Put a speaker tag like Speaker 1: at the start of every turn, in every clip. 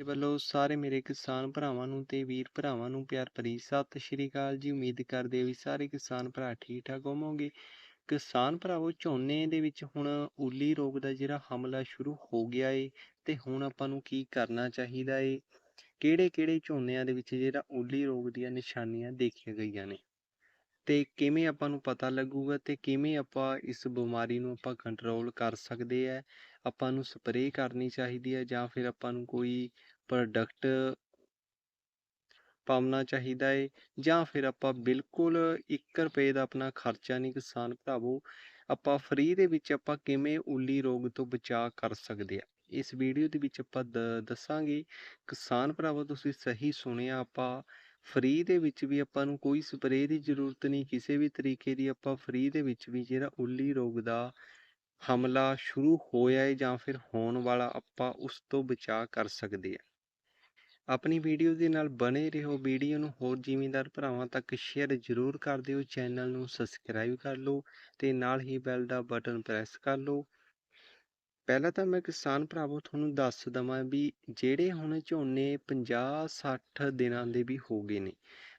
Speaker 1: ਵੱਲੋਂ ਸਾਰੇ ਮੇਰੇ ਕਿਸਾਨ ਭਰਾਵਾਂ ਨੂੰ ਤੇ ਵੀਰ ਭਰਾਵਾਂ ਨੂੰ ਪਿਆਰ ਭਰੀ ਸਤਿ ਸ਼੍ਰੀ ਅਕਾਲ ਜੀ। ਉਮੀਦ ਕਰਦੇ ਵੀ ਸਾਰੇ ਕਿਸਾਨ ਭਰਾ ਠੀਕ ਠਾਕ ਹੋਵੋਗੇ। ਕਿਸਾਨ ਭਰਾਵੋ, ਝੋਨੇ ਦੇ ਵਿੱਚ ਹੁਣ ਉੱਲੀ ਰੋਗ ਦਾ ਜਿਹੜਾ ਹਮਲਾ ਸ਼ੁਰੂ ਹੋ ਗਿਆ ਏ ਤੇ ਹੁਣ ਆਪਾਂ ਨੂੰ ਕੀ ਕਰਨਾ ਚਾਹੀਦਾ ਏ? ਕਿਹੜੇ ਕਿਹੜੇ ਝੋਨਿਆਂ ਦੇ ਵਿੱਚ ਜਿਹੜਾ ਉੱਲੀ ਰੋਗ ਦੀਆਂ ਨਿਸ਼ਾਨੀਆਂ ਦੇਖੀਆਂ ਗਈਆਂ ਨੇ? ਤੇ ਕਿਵੇਂ ਆਪਾਂ ਨੂੰ ਪਤਾ ਲੱਗੂਗਾ ਅਤੇ ਕਿਵੇਂ ਆਪਾਂ ਇਸ ਬਿਮਾਰੀ ਨੂੰ ਆਪਾਂ ਕੰਟਰੋਲ ਕਰ ਸਕਦੇ ਹੈ ਆਪਾਂ ਨੂੰ ਸਪਰੇਅ ਕਰਨੀ ਚਾਹੀਦੀ ਹੈ ਜਾਂ ਫਿਰ ਆਪਾਂ ਨੂੰ ਕੋਈ ਪ੍ਰੋਡਕਟ ਪਾਉਣਾ ਚਾਹੀਦਾ ਹੈ ਜਾਂ ਫਿਰ ਆਪਾਂ ਬਿਲਕੁਲ 1 ਰੁਪਏ ਦਾ ਆਪਣਾ ਖਰਚਾ ਨਹੀਂ, ਕਿਸਾਨ ਭਰਾਵੋ, ਆਪਾਂ ਫ੍ਰੀ ਦੇ ਵਿੱਚ ਆਪਾਂ ਕਿਵੇਂ ਉੱਲੀ ਰੋਗ ਤੋਂ ਬਚਾਅ ਕਰ ਸਕਦੇ ਆ? ਇਸ ਵੀਡੀਓ ਦੇ ਵਿੱਚ ਆਪਾਂ ਦ- ਦੱਸਾਂਗੇ, ਕਿਸਾਨ ਭਰਾਵੋ, ਤੁਸੀਂ ਸਹੀ ਸੁਣਿਆ ਆਪਾਂ ਫ੍ਰੀ ਦੇ ਵਿੱਚ ਵੀ ਆਪਾਂ ਨੂੰ ਕੋਈ ਸਪਰੇਅ ਦੀ ਜ਼ਰੂਰਤ ਨਹੀਂ, ਕਿਸੇ ਵੀ ਤਰੀਕੇ ਦੀ ਆਪਾਂ ਫ੍ਰੀ ਦੇ ਵਿੱਚ ਵੀ ਜਿਹੜਾ ਉੱਲੀ ਰੋਗ ਦਾ ਹਮਲਾ ਸ਼ੁਰੂ ਹੋਇਆ ਹੈ ਜਾਂ ਫਿਰ ਹੋਣ ਵਾਲਾ ਆਪਾਂ ਉਸ ਤੋਂ ਬਚਾਅ ਕਰ ਸਕਦੇ ਆ। ਆਪਣੀ ਵੀਡੀਓ ਦੇ ਨਾਲ ਬਣੇ ਰਹੋ ਵੀਡੀਓ ਨੂੰ ਹੋਰ ਜ਼ਿਮੀਂਦਾਰ ਭਰਾਵਾਂ ਤੱਕ ਸ਼ੇਅਰ ਜ਼ਰੂਰ ਕਰ ਦਿਓ ਚੈਨਲ ਨੂੰ ਸਬਸਕ੍ਰਾਈਬ ਕਰ ਲਓ ਤੇ ਨਾਲ ਹੀ ਬੈਲ ਦਾ ਬਟਨ ਪ੍ਰੈਸ ਕਰ ਲਓ। ਪਹਿਲਾਂ ਤਾਂ ਮੈਂ ਕਿਸਾਨ ਭਰਾਵੋ ਤੁਹਾਨੂੰ ਦੱਸ ਦਵਾਂ ਵੀ ਜਿਹੜੇ ਹੁਣ ਝੋਨੇ 50 60 ਦਿਨਾਂ ਦੇ ਵੀ ਹੋ ਗਏ ਨੇ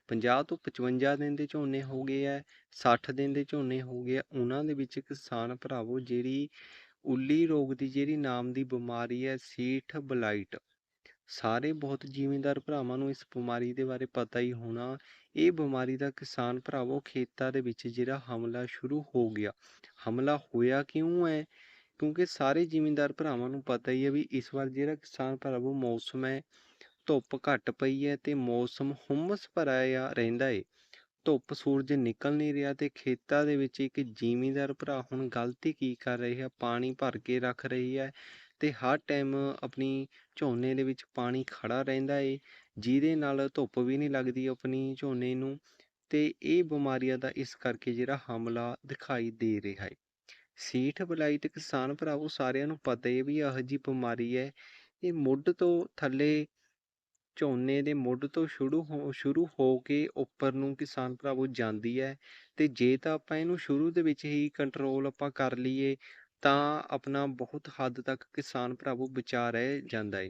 Speaker 1: 50 ਤੋਂ 55 ਦਿਨ ਦੇ ਝੋਨੇ ਹੋ ਗਏ ਐ 60 ਦਿਨ ਦੇ ਝੋਨੇ ਹੋ ਗਏ ਆ ਉਹਨਾਂ ਦੇ ਵਿੱਚ ਕਿਸਾਨ ਭਰਾਵੋ ਜਿਹੜੀ ਉੱਲੀ ਰੋਗ ਦੀ ਜਿਹੜੀ ਨਾਮ ਦੀ ਬਿਮਾਰੀ ਹੈ ਸੀਠ ਬਲਾਈਟ, ਸਾਰੇ ਬਹੁਤ ਜ਼ਿਮੀਂਦਾਰ ਭਰਾਵਾਂ ਨੂੰ ਇਸ ਬਿਮਾਰੀ ਦੇ ਬਾਰੇ ਪਤਾ ਹੀ ਹੋਣਾ, ਇਹ ਬਿਮਾਰੀ ਦਾ ਕਿਸਾਨ ਭਰਾਵੋ ਖੇਤਾਂ ਦੇ ਵਿੱਚ ਜਿਹੜਾ ਹਮਲਾ ਸ਼ੁਰੂ ਹੋ ਗਿਆ, ਹਮਲਾ ਹੋਇਆ ਕਿਉਂ ਹੈ ਕਿਉਂਕਿ ਸਾਰੇ ਜ਼ਿਮੀਂਦਾਰ ਭਰਾਵਾਂ ਨੂੰ ਪਤਾ ਹੀ ਹੈ ਵੀ ਇਸ ਵਾਰ ਜਿਹੜਾ ਕਿਸਾਨ ਭਰਾਵੋ ਮੌਸਮ ਹੈ, ਧੁੱਪ ਘੱਟ ਪਈ ਹੈ ਤੇ ਮੌਸਮ ਹੁਮਸ ਭਰਿਆ ਰਹਿੰਦਾ ਏ। ਧੁੱਪ ਸੂਰਜ ਨਿਕਲ ਨਹੀਂ ਰਿਹਾ ਤੇ ਖੇਤਾਂ ਦੇ ਵਿੱਚ ਇੱਕ ਜ਼ਿਮੀਂਦਾਰ ਭਰਾ ਹੁਣ ਗਲਤੀ ਕੀ ਕਰ ਰਹੇ ਆ ਪਾਣੀ ਭਰ ਕੇ ਰੱਖ ਰਹੀ ਹੈ ਤੇ ਹਰ ਟਾਈਮ ਆਪਣੀ ਝੋਨੇ ਦੇ ਵਿੱਚ ਪਾਣੀ ਖੜਾ ਰਹਿੰਦਾ ਏ, ਜਿਹਦੇ ਨਾਲ ਧੁੱਪ ਵੀ ਨਹੀਂ ਲੱਗਦੀ ਆਪਣੀ ਝੋਨੇ ਨੂੰ ਤੇ ਇਹ ਬਿਮਾਰੀਆਂ ਦਾ ਇਸ ਕਰਕੇ ਜਿਹੜਾ ਹਮਲਾ ਦਿਖਾਈ ਦੇ ਰਿਹਾ ਹੈ ਸੀਠ ਬੁਲਾਈ ਤੇ ਕਿਸਾਨ ਭਰਾਵੋ ਸਾਰਿਆਂ ਨੂੰ ਪਤਾ ਹੈ ਵੀ ਇਹੋ ਜਿਹੀ ਬਿਮਾਰੀ ਹੈ। ਇਹ ਮੁੱਢ ਤੋਂ ਥੱਲੇ ਝੋਨੇ ਦੇ ਮੁੱਢ ਤੋਂ ਸ਼ੁਰੂ ਹੋ ਸ਼ੁਰੂ ਹੋ ਕੇ ਉੱਪਰ ਨੂੰ ਕਿਸਾਨ ਭਰਾਵੋ ਜਾਂਦੀ ਹੈ ਤੇ ਜੇ ਤਾਂ ਆਪਾਂ ਇਹਨੂੰ ਸ਼ੁਰੂ ਦੇ ਵਿੱਚ ਹੀ ਕੰਟਰੋਲ ਆਪਾਂ ਕਰ ਲਈਏ ਤਾਂ ਆਪਣਾ ਬਹੁਤ ਹੱਦ ਤੱਕ ਕਿਸਾਨ ਭਰਾਵੋ ਬਚਾ ਰਹਿ ਜਾਂਦਾ ਹੈ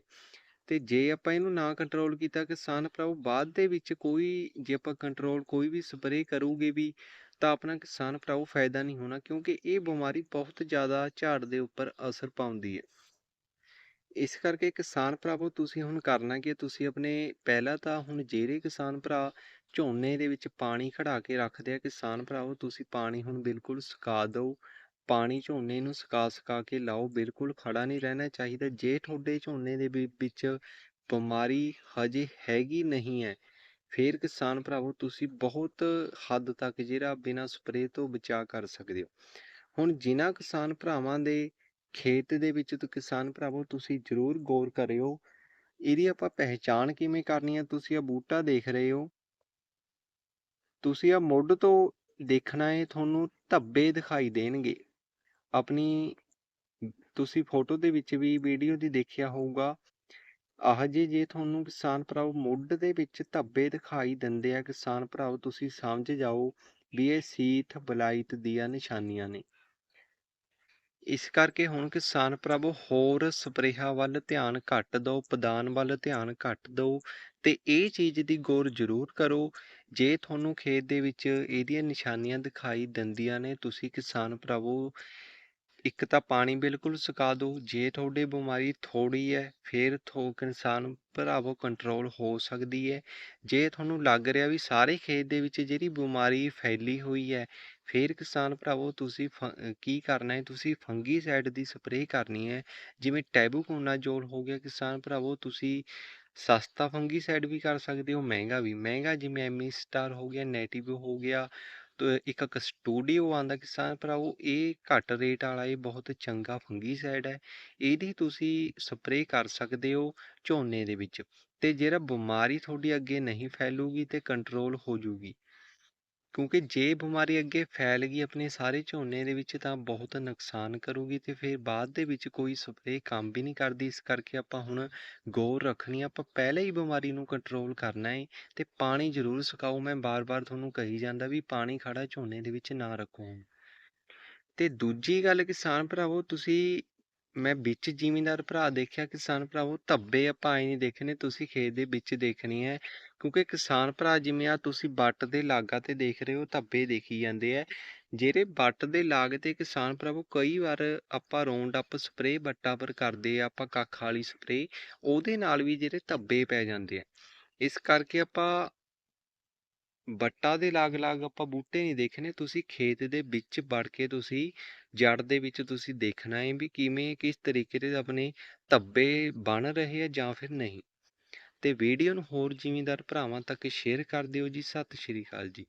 Speaker 1: ਤੇ ਜੇ ਆਪਾਂ ਇਹਨੂੰ ਨਾ ਕੰਟਰੋਲ ਕੀਤਾ ਕਿਸਾਨ ਭਰਾਵੋ ਬਾਅਦ ਦੇ ਵਿੱਚ ਕੋਈ, ਜੇ ਆਪਾਂ ਕੰਟਰੋਲ ਕੋਈ ਵੀ ਸਪਰੇਅ ਕਰੂਗੇ ਵੀ ਤਾਂ ਆਪਣਾ ਕਿਸਾਨ ਭਰਾਵੋ ਫਾਇਦਾ ਨਹੀਂ ਹੋਣਾ ਕਿਉਂਕਿ ਇਹ ਬਿਮਾਰੀ ਬਹੁਤ ਜ਼ਿਆਦਾ ਝਾੜ ਦੇ ਉੱਪਰ ਅਸਰ ਪਾਉਂਦੀ ਹੈ। ਇਸ ਕਰਕੇ ਕਿਸਾਨ ਭਰਾਵੋ ਤੁਸੀਂ ਹੁਣ ਕਰਨਾ ਕੀ ਤੁਸੀਂ ਆਪਣੇ ਪਹਿਲਾਂ ਤਾਂ ਹੁਣ ਜਿਹੜੇ ਕਿਸਾਨ ਭਰਾ ਝੋਨੇ ਦੇ ਵਿੱਚ ਪਾਣੀ ਖੜਾ ਕੇ ਰੱਖਦੇ ਆ, ਕਿਸਾਨ ਭਰਾਵੋ ਤੁਸੀਂ ਪਾਣੀ ਹੁਣ ਬਿਲਕੁਲ ਸੁਕਾ ਦਿਓ। ਪਾਣੀ ਝੋਨੇ ਨੂੰ ਸੁਕਾ ਸੁਕਾ ਕੇ ਲਾਓ, ਬਿਲਕੁਲ ਖੜਾ ਨਹੀਂ ਰਹਿਣਾ ਚਾਹੀਦਾ। ਜੇ ਤੁਹਾਡੇ ਝੋਨੇ ਦੇ ਵਿੱਚ ਬਿਮਾਰੀ ਹਜੇ ਹੈਗੀ ਨਹੀਂ ਹੈ ਫੇਰ ਕਿਸਾਨ ਭਰਾਵੋ, ਤੁਸੀਂ ਬਹੁਤ ਹੱਦ ਤੱਕ ਜਿਹੜਾ ਬਿਨਾਂ ਸਪਰੇਅ ਤੋਂ ਬਚਾਅ ਕਰ ਸਕਦੇ ਹੋ। ਹੁਣ ਜਿਨ੍ਹਾਂ ਕਿਸਾਨ ਭਰਾਵਾਂ ਦੇ ਖੇਤ ਦੇ ਵਿੱਚ ਤਾਂ, ਕਿਸਾਨ ਭਰਾਵੋ, ਤੁਸੀਂ ਜ਼ਰੂਰ ਗੌਰ ਕਰਿਓ। ਇਹਦੀ ਆਪਾਂ ਪਹਿਚਾਣ ਕਿਵੇਂ ਕਰਨੀ ਹੈ ਤੁਸੀਂ ਆ ਬੂਟਾ ਦੇਖ ਰਹੇ ਹੋ। ਤੁਸੀਂ ਆ ਮੁੱਢ ਤੋਂ ਦੇਖਣਾ ਹੈ ਤੁਹਾਨੂੰ ਧੱਬੇ ਦਿਖਾਈ ਦੇਣਗੇ। ਆਪਣੀ, ਤੁਸੀਂ ਫੋਟੋ ਦੇ ਵਿੱਚ ਵੀ ਵੀਡੀਓ ਦੀ ਦੇਖਿਆ ਹੋਊਗਾ। ਆਹ ਜੇ ਜੇ ਤੁਹਾਨੂੰ ਕਿਸਾਨ ਭਰਾਵੋ ਮੁੱਢ ਦੇ ਵਿੱਚ ਧੱਬੇ ਦਿਖਾਈ ਦਿੰਦੇ ਆ, ਕਿਸਾਨ ਭਰਾਵੋ ਤੁਸੀਂ ਸਮਝ ਜਾਓ ਵੀ ਇਹ ਸੀਠ ਬਲਾਈਤ ਦੀਆਂ ਨਿਸ਼ਾਨੀਆਂ ਨੇ। ਇਸ ਕਰਕੇ ਹੁਣ ਕਿਸਾਨ ਭਰਾਵੋ ਹੋਰ ਸਪਰੇਹਾਂ ਵੱਲ ਧਿਆਨ ਘੱਟ ਦਿਓ ਪਦਾਨ ਵੱਲ ਧਿਆਨ ਘੱਟ ਦਿਓ ਤੇ ਇਹ ਚੀਜ਼ ਦੀ ਗੌਰ ਜ਼ਰੂਰ ਕਰੋ। ਜੇ ਤੁਹਾਨੂੰ ਖੇਤ ਦੇ ਵਿੱਚ ਇਹਦੀਆਂ ਨਿਸ਼ਾਨੀਆਂ ਦਿਖਾਈ ਦਿੰਦੀਆਂ ਨੇ, ਤੁਸੀਂ ਕਿਸਾਨ ਭਰਾਵੋ ਇੱਕ ਤਾਂ ਪਾਣੀ ਬਿਲਕੁਲ ਸੁਕਾ ਦਿਓ, ਜੇ ਤੁਹਾਡੀ ਬਿਮਾਰੀ ਥੋੜੀ ਹੈ, ਫਿਰ ਥੋ ਕਿਸਾਨ ਭਰਾਵੋ ਕੰਟਰੋਲ ਹੋ ਸਕਦੀ ਹੈ। ਜੇ ਤੁਹਾਨੂੰ ਲੱਗ ਰਿਹਾ ਵੀ ਸਾਰੇ ਖੇਤ ਦੇ ਵਿੱਚ ਜਿਹੜੀ ਬਿਮਾਰੀ ਫੈਲੀ ਹੋਈ ਹੈ, ਫਿਰ ਕਿਸਾਨ ਭਰਾਵੋ ਤੁਸੀਂ ਫ- ਕੀ ਕਰਨਾ ਹੈ, ਤੁਸੀਂ ਫੰਗੀਸਾਈਡ ਦੀ ਸਪਰੇਅ ਕਰਨੀ ਹੈ। ਜਿਵੇਂ ਟੈਬੂਕੋਨਾਜ਼ੋਲ ਹੋ ਗਿਆ ਕਿਸਾਨ ਭਰਾਵੋ, ਤੁਸੀਂ ਸਸਤਾ ਫੰਗੀਸਾਈਡ ਵੀ ਕਰ ਸਕਦੇ ਹੋ, ਮਹਿੰਗਾ ਵੀ। ਮਹਿੰਗਾ ਜਿਵੇਂ ਐਮੀ ਸਟਾਰ ਹੋ ਗਿਆ, ਨੈਟਿਵ ਹੋ ਗਿਆ ਇੱਕ ਕਸਟੂਡੀਓ ਆਉਂਦਾ ਕਿਸਾਨ ਭਰਾਓ ਇਹ ਘੱਟ ਰੇਟ ਵਾਲਾ, ਇਹ ਬਹੁਤ ਚੰਗਾ ਫੰਗੀਸਾਈਡ ਹੈ, ਇਹਦੀ ਤੁਸੀਂ ਸਪਰੇਅ ਕਰ ਸਕਦੇ ਹੋ ਝੋਨੇ ਦੇ ਵਿੱਚ ਤੇ ਜਿਹੜਾ ਬਿਮਾਰੀ ਤੁਹਾਡੀ ਅੱਗੇ ਨਹੀਂ ਫੈਲੂਗੀ ਤੇ ਕੰਟਰੋਲ ਹੋ ਜੂਗੀ। ਕਿਉਂਕਿ ਜੇ ਬਿਮਾਰੀ ਅੱਗੇ ਫੈਲ ਗਈ ਆਪਣੇ ਸਾਰੇ ਝੋਨੇ ਦੇ ਵਿੱਚ ਤਾਂ ਬਹੁਤ ਨੁਕਸਾਨ ਕਰੂਗੀ ਤੇ ਫਿਰ ਬਾਅਦ ਦੇ ਵਿੱਚ ਕੋਈ ਸਪਰੇਅ ਕੰਮ ਵੀ ਨਹੀਂ ਕਰਦੀ, ਇਸ ਕਰਕੇ ਆਪਾਂ ਹੁਣ ਗੌਰ ਰੱਖਣੀ ਆਪਾਂ ਪਹਿਲੇ ਹੀ ਬਿਮਾਰੀ ਨੂੰ ਕੰਟਰੋਲ ਕਰਨਾ ਹੈ ਤੇ ਪਾਣੀ ਜ਼ਰੂਰ ਸੁਕਾਓ। ਮੈਂ ਬਾਰ-ਬਾਰ ਤੁਹਾਨੂੰ ਕਹੀ ਜਾਂਦਾ ਵੀ ਪਾਣੀ ਖੜਾ ਝੋਨੇ ਦੇ ਵਿੱਚ ਨਾ ਰੱਖੋ ਤੇ ਦੂਜੀ ਗੱਲ ਕਿਸਾਨ ਭਰਾਵੋ, ਤੁਸੀਂ ਮੈਂ ਵਿੱਚ ਜ਼ਿਮੀਂਦਾਰ ਭਰਾ ਦੇਖਿਆ, ਕਿਸਾਨ ਭਰਾਵੋ ਧੱਬੇ ਆਪਾਂ ਐਂ ਨਹੀਂ ਦੇਖਣੇ ਤੁਸੀਂ ਖੇਤ ਦੇ ਵਿੱਚ ਦੇਖਣੀ ਹੈ, ਕਿਉਂਕਿ ਕਿਸਾਨ ਭਰਾ ਜਿਵੇਂ ਆ ਤੁਸੀਂ ਵੱਟ ਦੇ ਲਾਗਾਂ ਤੇ ਦੇਖ ਰਹੇ ਹੋ, ਧੱਬੇ ਦੇਖੀ ਜਾਂਦੇ ਆ ਜਿਹੜੇ ਵੱਟ ਦੇ ਲਾਗ ਤੇ ਕਿਸਾਨ ਭਰਾਵੋ ਕਈ ਵਾਰ ਆਪਾਂ ਰੌਂਡ ਅਪ ਸਪਰੇਅ ਵੱਟਾਂ ਪਰ ਕਰਦੇ ਆ, ਆਪਾਂ ਕੱਖ ਵਾਲੀ ਸਪਰੇਅ, ਉਹਦੇ ਨਾਲ ਵੀ ਜਿਹੜੇ ਧੱਬੇ ਪੈ ਜਾਂਦੇ ਆ। ਇਸ ਕਰਕੇ ਆਪਾਂ ਵੱਟਾਂ ਦੇ ਲਾਗ-ਲਾਗ ਆਪਾਂ ਬੂਟੇ ਨਹੀਂ ਦੇਖਣੇ, ਤੁਸੀਂ ਖੇਤ ਦੇ ਵਿੱਚ ਵੜ ਕੇ ਤੁਸੀਂ ਜੜ ਦੇ ਵਿੱਚ ਤੁਸੀਂ ਦੇਖਣਾ ਹੈ ਵੀ ਕਿਵੇਂ, ਕਿਸ ਤਰੀਕੇ ਦੇ ਆਪਣੇ ਧੱਬੇ ਬਣ ਰਹੇ ਆ ਜਾਂ ਫਿਰ ਨਹੀਂ। ਤੇ ਵੀਡੀਓ ਨੂੰ ਹੋਰ ਜ਼ਿਮੀਂਦਾਰ ਭਰਾਵਾਂ ਤੱਕ ਸ਼ੇਅਰ ਕਰ ਦਿਓ ਜੀ। ਸਤਿ ਸ਼੍ਰੀ ਅਕਾਲ ਜੀ।